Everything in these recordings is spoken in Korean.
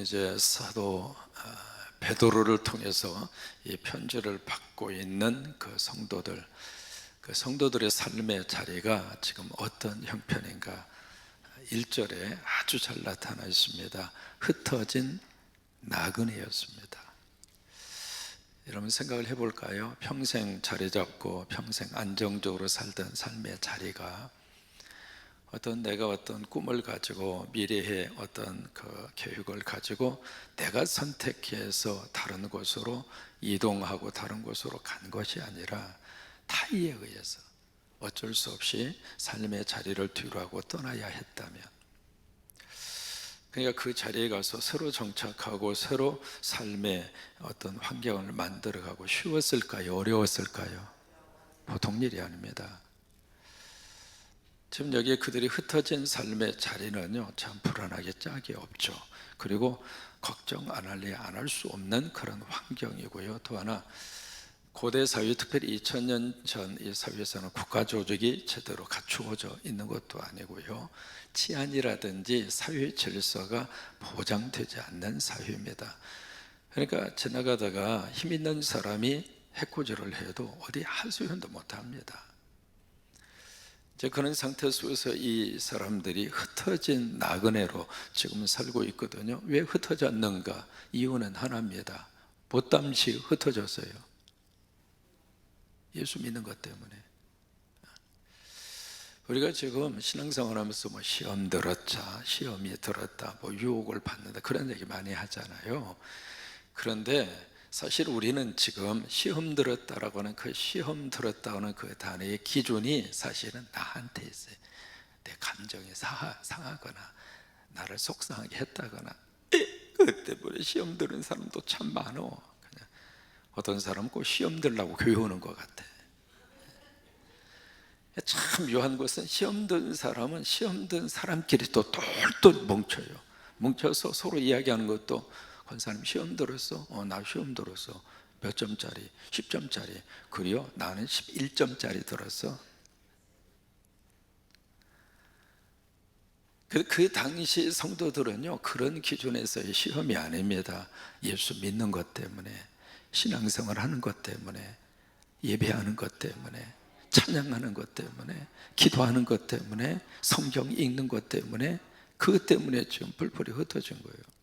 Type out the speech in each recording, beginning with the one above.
이제 사도 아, 베드로를 통해서 이 편지를 받고 있는 그 성도들, 그 성도들의 삶의 자리가 지금 어떤 형편인가? 1절에 아주 잘 나타나 있습니다. 흩어진 나그네였습니다. 여러분 생각을 해볼까요? 평생 자리 잡고 평생 안정적으로 살던 삶의 자리가 어떤 내가 어떤 꿈을 가지고 미래의 어떤 그 계획을 가지고 내가 선택해서 다른 곳으로 이동하고 다른 곳으로 간 것이 아니라 타의에 의해서 어쩔 수 없이 삶의 자리를 뒤로하고 떠나야 했다면 그러니까 그 자리에 가서 새로 정착하고 새로 삶의 어떤 환경을 만들어가고 쉬웠을까요? 어려웠을까요? 보통 일이 아닙니다. 지금 여기에 그들이 흩어진 삶의 자리는요 참 불안하게 짝이 없죠. 그리고 걱정 안 할래 안 할 수 없는 그런 환경이고요. 또 하나 고대 사회 특별히 2000년 전 이 사회에서는 국가 조직이 제대로 갖추어져 있는 것도 아니고요. 치안이라든지 사회 질서가 보장되지 않는 사회입니다. 그러니까 지나가다가 힘 있는 사람이 해코지를 해도 어디 하소연도 못 합니다. 이제 그런 상태 속에서 이 사람들이 흩어진 나그네로 지금 살고 있거든요. 왜 흩어졌는가? 이유는 하나입니다. 보땀시 흩어졌어요. 예수 믿는 것 때문에. 우리가 지금 신앙생활 하면서 뭐 시험 들었자, 시험이 들었다, 뭐 유혹을 받는다, 그런 얘기 많이 하잖아요. 그런데 사실 우리는 지금 시험 들었다라고 하는 그 시험 들었다는 그 단어의 기준이 사실은 나한테 있어요. 내 감정이 상하, 상하거나 나를 속상하게 했다거나 그 때문에 시험 들은 사람도 참 많어. 어떤 사람은 꼭 시험 들라고 교회 오는 것 같아. 참 묘한 것은 시험 든 사람은 시험 든 사람끼리 또 똘똘 뭉쳐요. 뭉쳐서 서로 이야기하는 것도 권사님 시험 들었어? 어, 나 시험 들었어. 몇 점짜리? 10점짜리. 그래요? 나는 11점짜리 들었어. 그, 그 당시 성도들은요, 그런 기준에서의 시험이 아닙니다. 예수 믿는 것 때문에, 신앙생활 하는 것 때문에, 예배하는 것 때문에, 찬양하는 것 때문에, 기도하는 것 때문에, 성경 읽는 것 때문에, 그 때문에 지금 뿔뿔이 흩어진 거예요.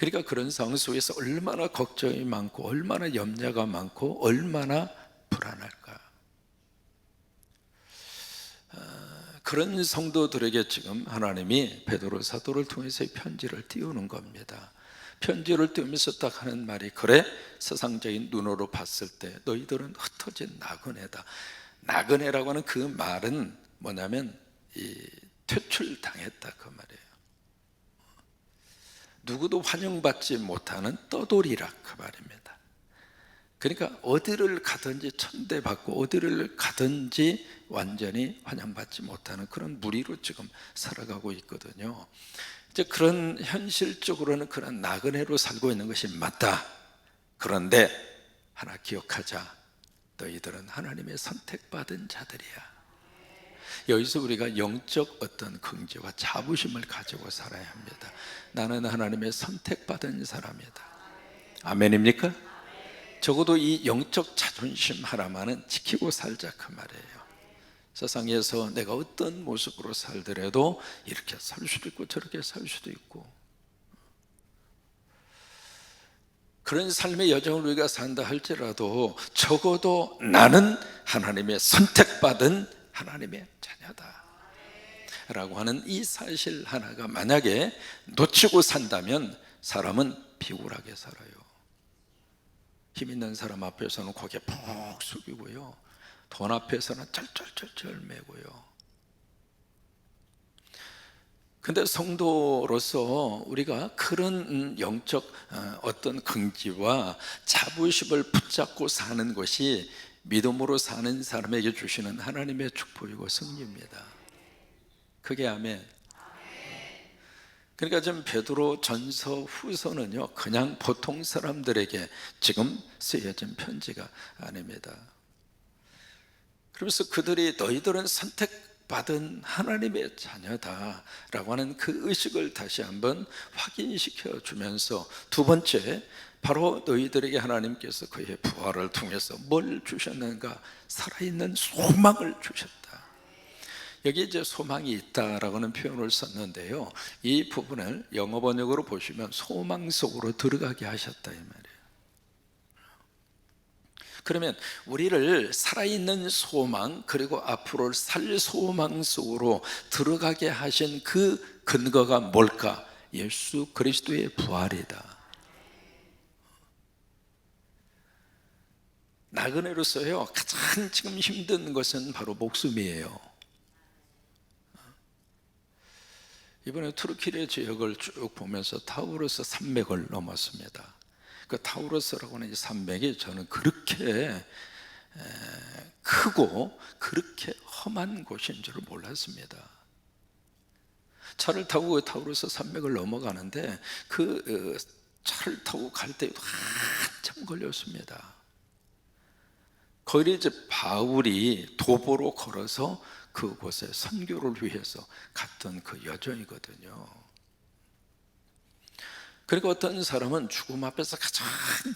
그러니까 그런 상황 속에서 얼마나 걱정이 많고, 얼마나 염려가 많고, 얼마나 불안할까. 그런 성도들에게 지금 하나님이 베드로 사도를 통해서 편지를 띄우는 겁니다. 편지를 띄우면서 딱 하는 말이 그래 세상적인 눈으로 봤을 때 너희들은 흩어진 나그네다. 나그네라고 하는 그 말은 뭐냐면 이 퇴출당했다 그 말이에요. 누구도 환영받지 못하는 떠돌이라 그 말입니다. 그러니까 어디를 가든지 천대받고 어디를 가든지 완전히 환영받지 못하는 그런 무리로 지금 살아가고 있거든요. 이제 그런 현실적으로는 그런 나그네로 살고 있는 것이 맞다. 그런데 하나 기억하자. 너희들은 하나님의 선택받은 자들이야. 여기서 우리가 영적 어떤 긍지와 자부심을 가지고 살아야 합니다. 나는 하나님의 선택받은 사람이다. 아멘입니까? 적어도 이 영적 자존심 하나만은 지키고 살자 그 말이에요. 세상에서 내가 어떤 모습으로 살더라도 이렇게 살 수도 있고 저렇게 살 수도 있고 그런 삶의 여정을 우리가 산다 할지라도 적어도 나는 하나님의 선택받은 하나님의 자녀다. 라고 하는 이 사실 하나가 만약에 놓치고 산다면 사람은 비굴하게 살아요. 힘 있는 사람 앞에서는 고개 푹 숙이고요. 돈 앞에서는 쩔쩔쩔쩔 매고요. 근데 성도로서 우리가 그런 영적 어, 어떤 긍지와 자부심을 붙잡고 사는 것이 믿음으로 사는 사람에게 주시는 하나님의 축복이고 승리입니다. 그게 아멘. 그러니까 지금 베드로 전서 후서는요 그냥 보통 사람들에게 지금 쓰여진 편지가 아닙니다. 그러면서 그들이 너희들은 선택 복받은 하나님의 자녀다라고 하는 그 의식을 다시 한번 확인시켜 주면서 두 번째 바로 너희들에게 하나님께서 그의 부활을 통해서 뭘 주셨는가 살아있는 소망을 주셨다. 여기 이제 소망이 있다라고 하는 표현을 썼는데요. 이 부분을 영어 번역으로 보시면 소망 속으로 들어가게 하셨다 이 말이에요. 그러면 우리를 살아있는 소망 그리고 앞으로 살 소망 속으로 들어가게 하신 그 근거가 뭘까? 예수 그리스도의 부활이다. 나그네로서요 가장 지금 힘든 것은 바로 목숨이에요. 이번에 투르키의 지역을 쭉 보면서 타우르스 산맥을 넘었습니다. 그 타우르스라고 하는 이 산맥이 저는 그렇게 크고 그렇게 험한 곳인 줄을 몰랐습니다. 차를 타고 그 타우르스 산맥을 넘어가는데 그 어, 차를 타고 갈 때에도 한참 걸렸습니다. 거기 이제 바울이 도보로 걸어서 그곳에 선교를 위해서 갔던 그 여정이거든요. 그리고 어떤 사람은 죽음 앞에서 가장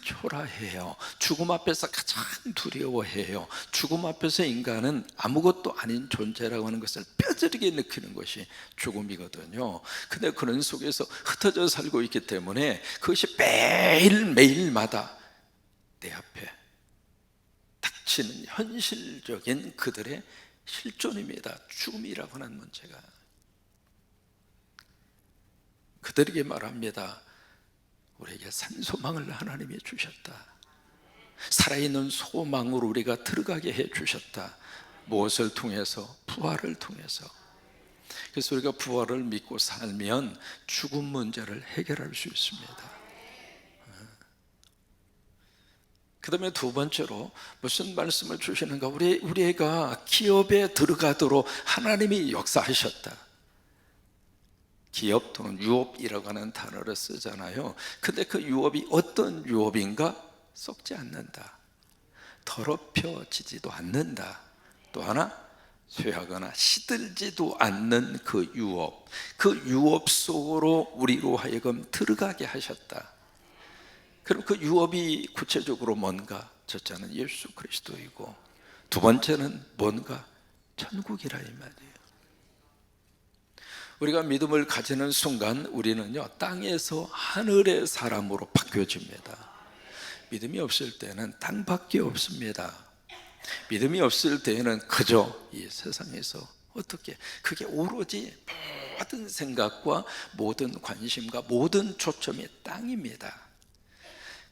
초라해요. 죽음 앞에서 가장 두려워해요. 죽음 앞에서 인간은 아무것도 아닌 존재라고 하는 것을 뼈저리게 느끼는 것이 죽음이거든요. 근데 그런 속에서 흩어져 살고 있기 때문에 그것이 매일매일마다 내 앞에 닥치는 현실적인 그들의 실존입니다. 죽음이라고 하는 문제가. 그들에게 말합니다. 우리에게 산소망을 하나님이 주셨다. 살아있는 소망으로 우리가 들어가게 해 주셨다. 무엇을 통해서? 부활을 통해서. 그래서 우리가 부활을 믿고 살면 죽음 문제를 해결할 수 있습니다. 그 다음에 두 번째로 무슨 말씀을 주시는가? 우리, 우리 애가 기업에 들어가도록 하나님이 역사하셨다. 기업 또는 유업이라고 하는 단어를 쓰잖아요. 근데 그 유업이 어떤 유업인가? 썩지 않는다. 더럽혀지지도 않는다. 또 하나, 쇠하거나 시들지도 않는 그 유업. 그 유업 속으로 우리로 하여금 들어가게 하셨다. 그럼 그 유업이 구체적으로 뭔가? 첫째는 예수 그리스도이고 두 번째는 뭔가? 천국이라 이 말이에요. 우리가 믿음을 가지는 순간 우리는요 땅에서 하늘의 사람으로 바뀌어집니다. 믿음이 없을 때는 땅밖에 없습니다. 믿음이 없을 때에는 그저 이 세상에서 어떻게 그게 오로지 모든 생각과 모든 관심과 모든 초점이 땅입니다.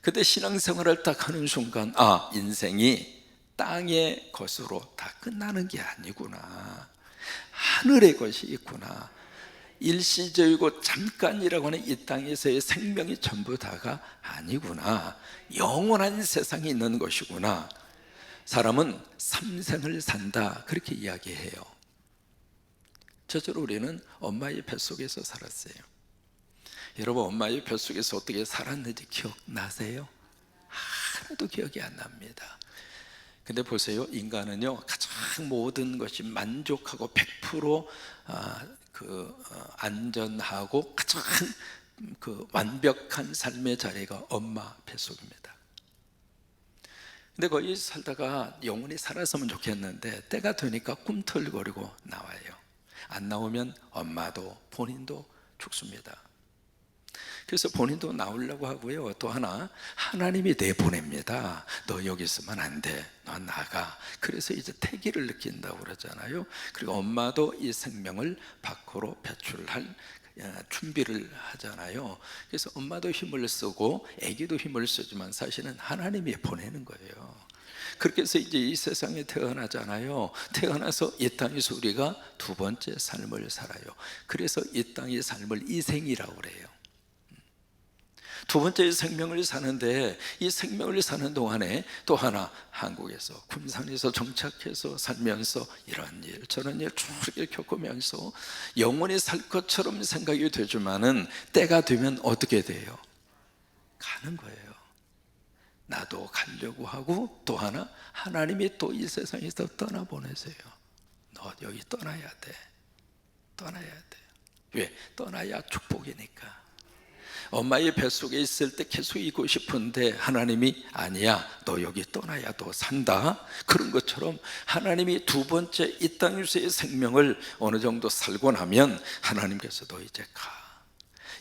그때 신앙생활을 딱 하는 순간 아 인생이 땅의 것으로 다 끝나는 게 아니구나. 하늘의 것이 있구나. 일시적이고 잠깐이라고 하는 이 땅에서의 생명이 전부 다가 아니구나. 영원한 세상이 있는 것이구나. 사람은 삼생을 산다. 그렇게 이야기해요. 저절로 우리는 엄마의 뱃속에서 살았어요 여러분 엄마의 뱃속에서 어떻게 살았는지 기억나세요? 하나도 기억이 안 납니다. 근데 보세요. 인간은요. 가장 모든 것이 만족하고 100%그 아, 어, 안전하고 가장 그 완벽한 삶의 자리가 엄마 뱃속입니다. 근데 거기 살다가 영원히 살았으면 좋겠는데 때가 되니까 꿈틀거리고 나와요. 안 나오면 엄마도 본인도 죽습니다. 그래서 본인도 나오려고 하고요. 또 하나 하나님이 내보냅니다. 너 여기 있으면 안 돼. 너 나가. 그래서 이제 태기를 느낀다고 그러잖아요. 그리고 엄마도 이 생명을 밖으로 배출할 준비를 하잖아요. 그래서 엄마도 힘을 쓰고 아기도 힘을 쓰지만 사실은 하나님이 보내는 거예요. 그렇게 해서 이제 이 세상에 태어나잖아요. 태어나서 이 땅에서 우리가 두 번째 삶을 살아요. 그래서 이 땅의 삶을 이생이라고 그래요. 두 번째 생명을 사는데 이 생명을 사는 동안에 또 하나 한국에서 군산에서 정착해서 살면서 이런 일 저런 일 쭉게 겪으면서 영원히 살 것처럼 생각이 되지만은 때가 되면 어떻게 돼요? 가는 거예요. 나도 가려고 하고 또 하나 하나님이 또 이 세상에서 떠나 보내세요. 너너 여기 떠나야 돼. 떠나야 돼. 왜? 떠나야 축복이니까. 엄마의 뱃속에 있을 때 계속 있고 싶은데 하나님이 아니야. 너 여기 떠나야 너 산다. 그런 것처럼 하나님이 두 번째 이 땅에서의 생명을 어느 정도 살고 나면 하나님께서 너 이제 가.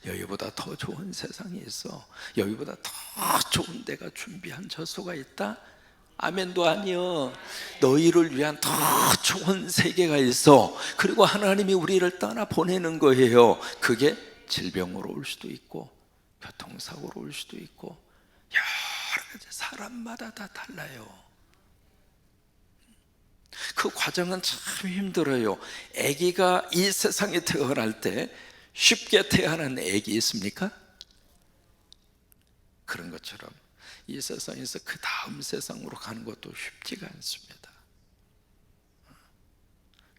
여기보다 더 좋은 세상이 있어. 여기보다 더 좋은 데가 준비한 저소가 있다. 아멘도 아니요. 너희를 위한 더 좋은 세계가 있어. 그리고 하나님이 우리를 떠나 보내는 거예요. 그게 질병으로 올 수도 있고, 교통사고로 올 수도 있고, 여러 가지 사람마다 다 달라요. 그 과정은 참 힘들어요. 아기가 이 세상에 태어날 때 쉽게 태어난 아기 있습니까? 그런 것처럼 이 세상에서 그 다음 세상으로 가는 것도 쉽지가 않습니다.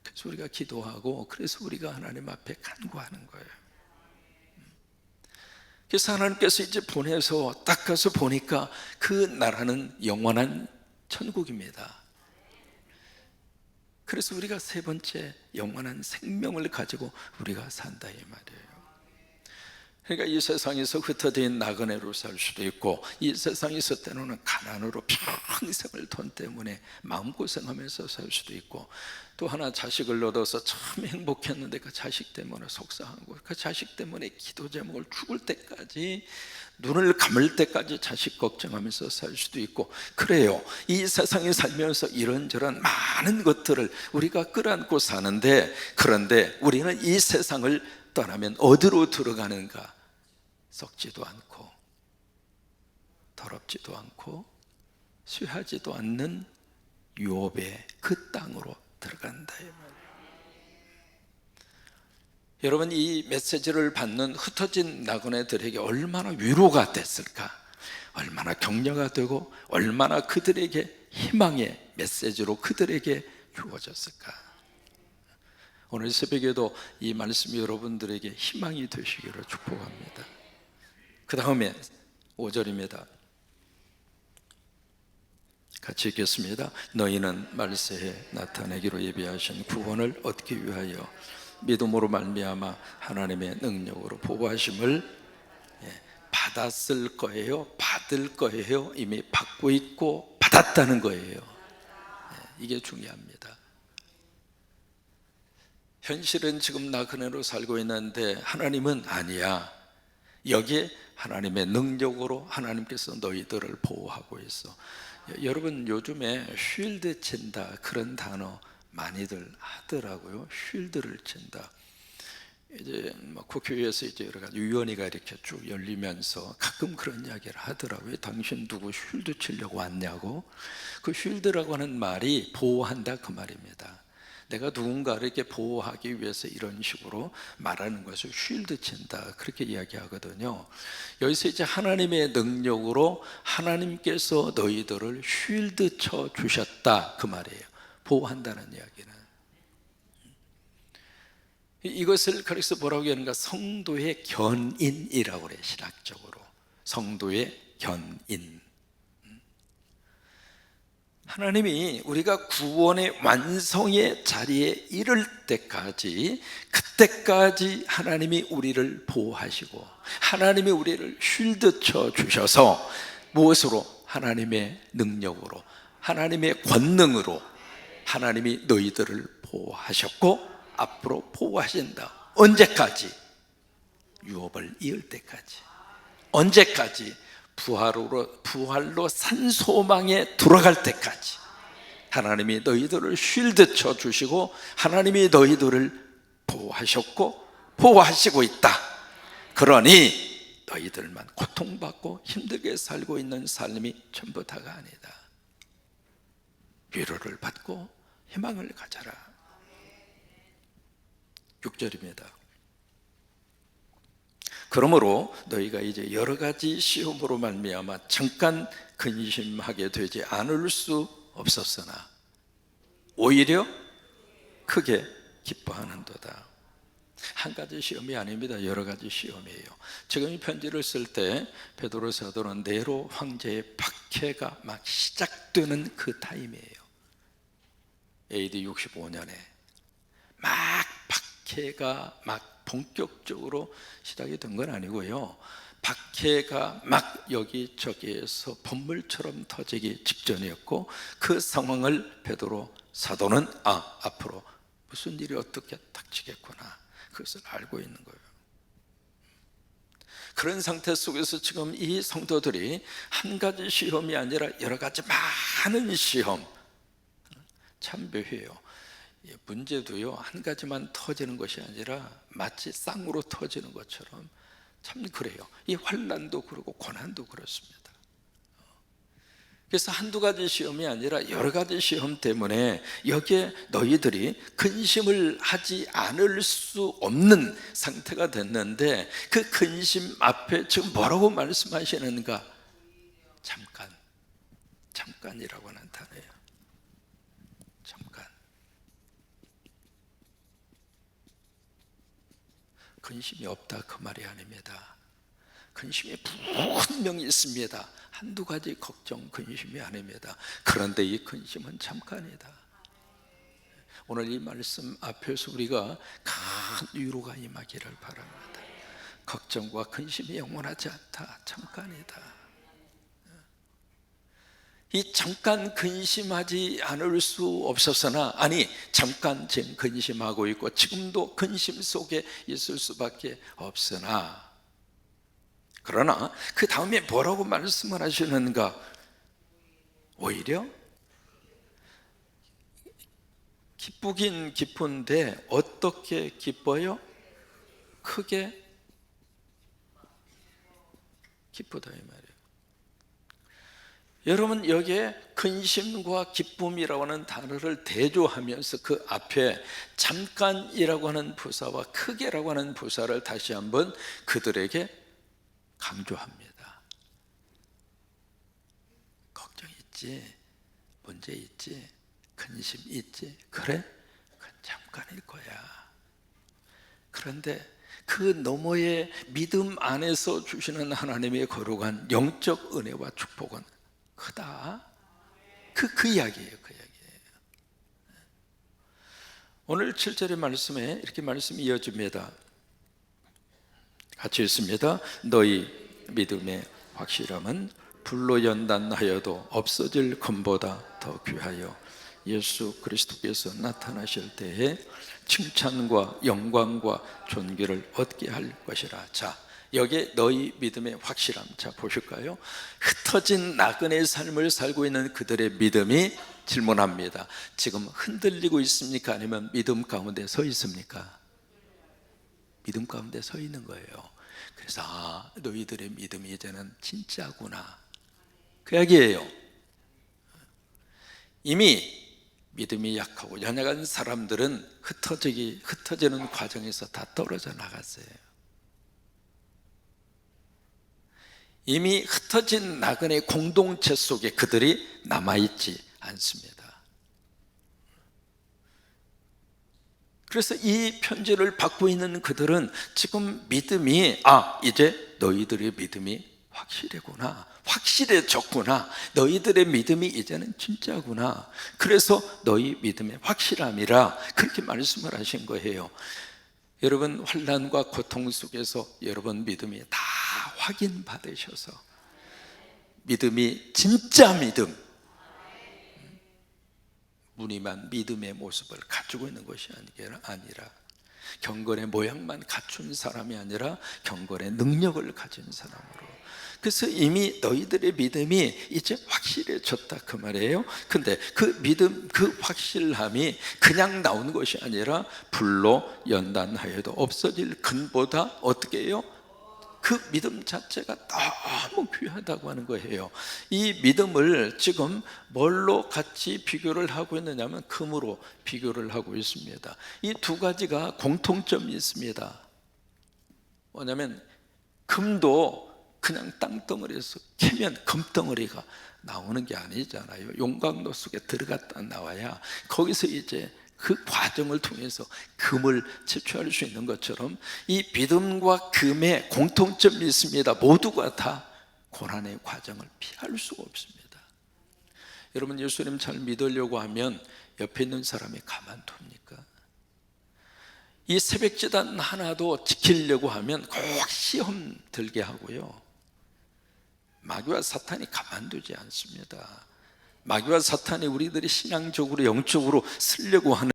그래서 우리가 기도하고 그래서 우리가 하나님 앞에 간구하는 거예요. 그래서 하나님께서 이제 보내서 딱 가서 보니까 그 나라는 영원한 천국입니다. 그래서 우리가 세 번째 영원한 생명을 가지고 우리가 산다 이 말이에요. 그러니까 이 세상에서 흩어진 나그네로 살 수도 있고 이 세상에서 때로는 가난으로 평생을 돈 때문에 마음고생하면서 살 수도 있고 또 하나 자식을 얻어서 참 행복했는데 그 자식 때문에 속상하고 그 자식 때문에 기도 제목을 죽을 때까지 눈을 감을 때까지 자식 걱정하면서 살 수도 있고 그래요. 이 세상에 살면서 이런저런 많은 것들을 우리가 끌어안고 사는데 그런데 우리는 이 세상을 떠나면 어디로 들어가는가? 썩지도 않고 더럽지도 않고 쇠하지도 않는 유업의 그 땅으로 들어간다. 여러분 이 메시지를 받는 흩어진 나그네들에게 얼마나 위로가 됐을까? 얼마나 격려가 되고 얼마나 그들에게 희망의 메시지로 그들에게 주어졌을까? 오늘 새벽에도 이 말씀이 여러분들에게 희망이 되시기를 축복합니다. 그 다음에 5절입니다. 같이 읽겠습니다. 너희는 말세에 나타내기로 예비하신 구원을 얻기 위하여 믿음으로 말미암아 하나님의 능력으로 보호하심을 예, 받았을 거예요. 받을 거예요. 이미 받고 있고 받았다는 거예요. 예, 이게 중요합니다. 현실은 지금 나 그네로 살고 있는데 하나님은 아니야. 여기에 하나님의 능력으로 하나님께서 너희들을 보호하고 있어. 여러분 요즘에 쉴드 친다 그런 단어 많이들 하더라고요. 쉴드를 친다. 이제 뭐 국회에서 이제 여러 가지 위원회가 이렇게 쭉 열리면서 가끔 그런 이야기를 하더라고요. 당신 누구 쉴드 치려고 왔냐고. 그 쉴드라고 하는 말이 보호한다 그 말입니다. 내가 누군가를 이렇게 보호하기 위해서 이런 식으로 말하는 것을 쉴드 친다. 그렇게 이야기하거든요. 여기서 이제 하나님의 능력으로 하나님께서 너희들을 쉴드 쳐 주셨다. 그 말이에요. 보호한다는 이야기는. 이것을 그래서 뭐라고 하는가? 성도의 견인이라고 그래 신학적으로. 성도의 견인 하나님이 우리가 구원의 완성의 자리에 이를 때까지 그때까지 하나님이 우리를 보호하시고 하나님이 우리를 쉴드 쳐 주셔서 무엇으로 하나님의 능력으로 하나님의 권능으로 하나님이 너희들을 보호하셨고 앞으로 보호하신다. 언제까지? 유업을 이을 때까지. 언제까지? 부활로 부활로 산 소망에 들어갈 때까지 하나님이 너희들을 쉴드 쳐 주시고 하나님이 너희들을 보호하셨고 보호하시고 있다. 그러니 너희들만 고통받고 힘들게 살고 있는 삶이 전부 다가 아니다. 위로를 받고 희망을 가져라. 6절입니다. 그러므로 너희가 이제 여러 가지 시험으로 말미암아 잠깐 근심하게 되지 않을 수 없었으나 오히려 크게 기뻐하는도다. 한 가지 시험이 아닙니다. 여러 가지 시험이에요. 지금 이 편지를 쓸 때 베드로 사도는 네로 황제의 박해가 막 시작되는 그 타임이에요. AD 65년에 막 박해가 막 본격적으로 시작이 된 건 아니고요. 박해가 막 여기저기에서 번물처럼 터지기 직전이었고 그 상황을 베드로 사도는 아 앞으로 무슨 일이 어떻게 닥치겠구나 그것을 알고 있는 거예요. 그런 상태 속에서 지금 이 성도들이 한 가지 시험이 아니라 여러 가지 많은 시험 참 묘해요. 예, 문제도요 한 가지만 터지는 것이 아니라 마치 쌍으로 터지는 것처럼 참 그래요. 이 환란도 그러고 고난도 그렇습니다. 그래서 한두 가지 시험이 아니라 여러 가지 시험 때문에 여기에 너희들이 근심을 하지 않을 수 없는 상태가 됐는데 그 근심 앞에 지금 뭐라고 말씀하시는가? 잠깐, 잠깐이라고 단어예요. 잠깐. 근심이 없다 그 말이 아닙니다. 근심이 분명히 있습니다. 한두 가지 걱정, 근심이 아닙니다. 그런데 이 근심은 잠깐이다. 오늘 이 말씀 앞에서 우리가 큰 위로가 임하기를 바랍니다. 걱정과 근심이 영원하지 않다. 잠깐이다. 이 잠깐 근심하지 않을 수 없었으나 아니 잠깐 지금 근심하고 있고 지금도 근심 속에 있을 수밖에 없으나 그러나 그 다음에 뭐라고 말씀을 하시는가 오히려 기쁘긴 기쁜데 어떻게 기뻐요? 크게 기쁘다 이 말이에요. 여러분 여기에 근심과 기쁨이라고 하는 단어를 대조하면서 그 앞에 잠깐이라고 하는 부사와 크게라고 하는 부사를 다시 한번 그들에게 강조합니다. 걱정 있지, 문제 있지, 근심 있지, 그래? 그건 잠깐일 거야. 그런데 그 너머의 믿음 안에서 주시는 하나님의 거룩한 영적 은혜와 축복은 크다. 그, 그 이야기예요. 그 이야기예요. 오늘 7절의 말씀에 이렇게 말씀이 이어집니다. 같이 읽습니다. 너희 믿음의 확실함은 불로 연단하여도 없어질 금보다 더 귀하여 예수 그리스도께서 나타나실 때에 칭찬과 영광과 존귀를 얻게 할 것이라. 자, 여기에 너희 믿음의 확실함. 자, 보실까요? 흩어진 나그네 삶을 살고 있는 그들의 믿음이 질문합니다. 지금 흔들리고 있습니까? 아니면 믿음 가운데 서 있습니까? 믿음 가운데 서 있는 거예요. 그래서 아, 너희들의 믿음이 이제는 진짜구나. 그 이야기예요. 이미 믿음이 약하고 연약한 사람들은 흩어지기 흩어지는 과정에서 다 떨어져 나갔어요. 이미 흩어진 나그네 공동체 속에 그들이 남아 있지 않습니다. 그래서 이 편지를 받고 있는 그들은 지금 믿음이 아 이제 너희들의 믿음이 확실해구나 확실해졌구나 너희들의 믿음이 이제는 진짜구나 그래서 너희 믿음의 확실함이라 그렇게 말씀을 하신 거예요 여러분 환란과 고통 속에서 여러분 믿음이 다 확인 받으셔서 믿음이 진짜 믿음 무늬만 믿음의 모습을 가지고 있는 것이 아니라 경건의 모양만 갖춘 사람이 아니라 경건의 능력을 가진 사람으로 그래서 이미 너희들의 믿음이 이제 확실해졌다 그 말이에요. 근데 그 믿음 그 확실함이 그냥 나오는 것이 아니라 불로 연단하여도 없어질 근보다 어떻게 해요? 그 믿음 자체가 너무 귀하다고 하는 거예요. 이 믿음을 지금 뭘로 같이 비교를 하고 있느냐면 금으로 비교를 하고 있습니다. 이 두 가지가 공통점이 있습니다. 뭐냐면 금도 그냥 땅덩어리에서 캐면 금덩어리가 나오는 게 아니잖아요. 용광로 속에 들어갔다 나와야 거기서 이제 그 과정을 통해서 금을 채취할 수 있는 것처럼 이 믿음과 금의 공통점이 있습니다. 모두가 다 고난의 과정을 피할 수가 없습니다. 여러분 예수님 잘 믿으려고 하면 옆에 있는 사람이 가만둡니까? 이 새벽지단 하나도 지키려고 하면 꼭 시험 들게 하고요. 마귀와 사탄이 가만두지 않습니다. 마귀와 사탄이 우리들이 신앙적으로 영적으로 쓰려고 하는